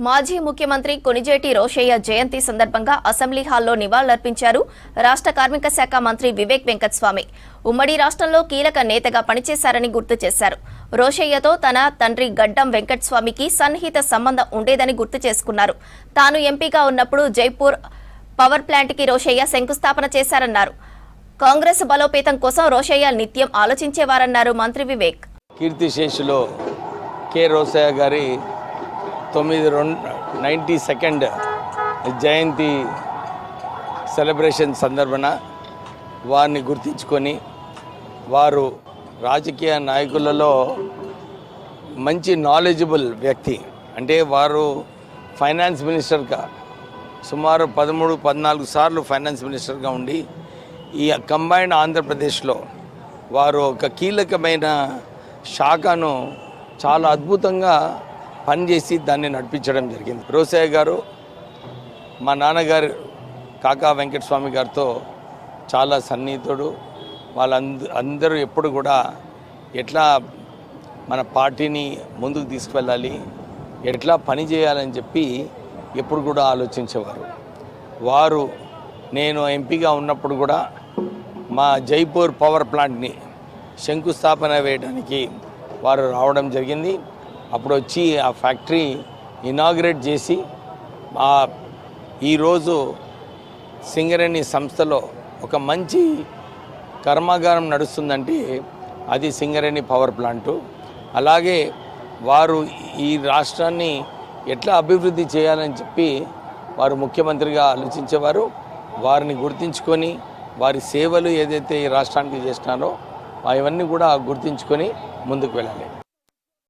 మాజీ ముఖ్యమంత్రి కొనిజేటి రోషయ్య జయంతి సందర్భంగా అసెంబ్లీ హాల్లో నివాళులర్పించారు రాష్ట్ర కార్మిక శాఖ మంత్రి వివేక్ వెంకటస్వామి. ఉమ్మడి రాష్ట్రంలో కీలక నేతగా పనిచేశారని గుర్తు చేశారు. రోషయ్యతో తన తండ్రి గడ్డం వెంకటస్వామికి సన్నిహిత సంబంధం ఉండేదని గుర్తు చేసుకున్నారు. తాను ఎంపీగా ఉన్నప్పుడు జైపూర్ పవర్ ప్లాంట్కి రోషయ్య శంకుస్థాపన చేశారన్నారు. కాంగ్రెస్ బలోపేతం కోసం రోషయ్య నిత్యం ఆలోచించేవారన్నారు మంత్రి వివేక్. కీర్తిశేషులో కె. రోసయ్య గారి తొమ్మిది రెండు నైంటీ సెకండ్ జయంతి సెలబ్రేషన్ సందర్భన వారిని గుర్తించుకొని వారు రాజకీయ నాయకులలో మంచి నాలెడ్జబుల్ వ్యక్తి. అంటే వారు ఫైనాన్స్ మినిస్టర్గా సుమారు పదమూడు పద్నాలుగు సార్లు ఫైనాన్స్ మినిస్టర్గా ఉండి ఈ కంబైన్డ్ ఆంధ్రప్రదేశ్లో వారు ఒక కీలకమైన శాఖను చాలా అద్భుతంగా పనిచేసి దాన్ని నడిపించడం జరిగింది. రోసయ్య గారు మా నాన్నగారు కాకా వెంకటస్వామి గారితో చాలా సన్నిహితుడు. వాళ్ళంద అందరూ ఎప్పుడు కూడా ఎట్లా మన పార్టీని ముందుకు తీసుకువెళ్ళాలి ఎట్లా పని చేయాలని చెప్పి ఎప్పుడు కూడా ఆలోచించేవారు. వారు నేను ఎంపీగా ఉన్నప్పుడు కూడా మా జైపూర్ పవర్ ప్లాంట్ని శంకుస్థాపన వేయడానికి వారు రావడం జరిగింది. అప్పుడు వచ్చి ఆ ఫ్యాక్టరీ ఇనాగ్రేట్ చేసి ఆ ఈరోజు సింగరేణి సంస్థలో ఒక మంచి కర్మాగారం నడుస్తుందంటే అది సింగరేణి పవర్ ప్లాంటు. అలాగే వారు ఈ రాష్ట్రాన్ని ఎట్లా అభివృద్ధి చేయాలని చెప్పి వారు ముఖ్యమంత్రిగా ఆలోచించేవారు. వారిని గుర్తించుకొని వారి సేవలు ఏదైతే ఈ రాష్ట్రానికి చేసినారో అవన్నీ కూడా గుర్తించుకొని ముందుకు వెళ్ళాలి.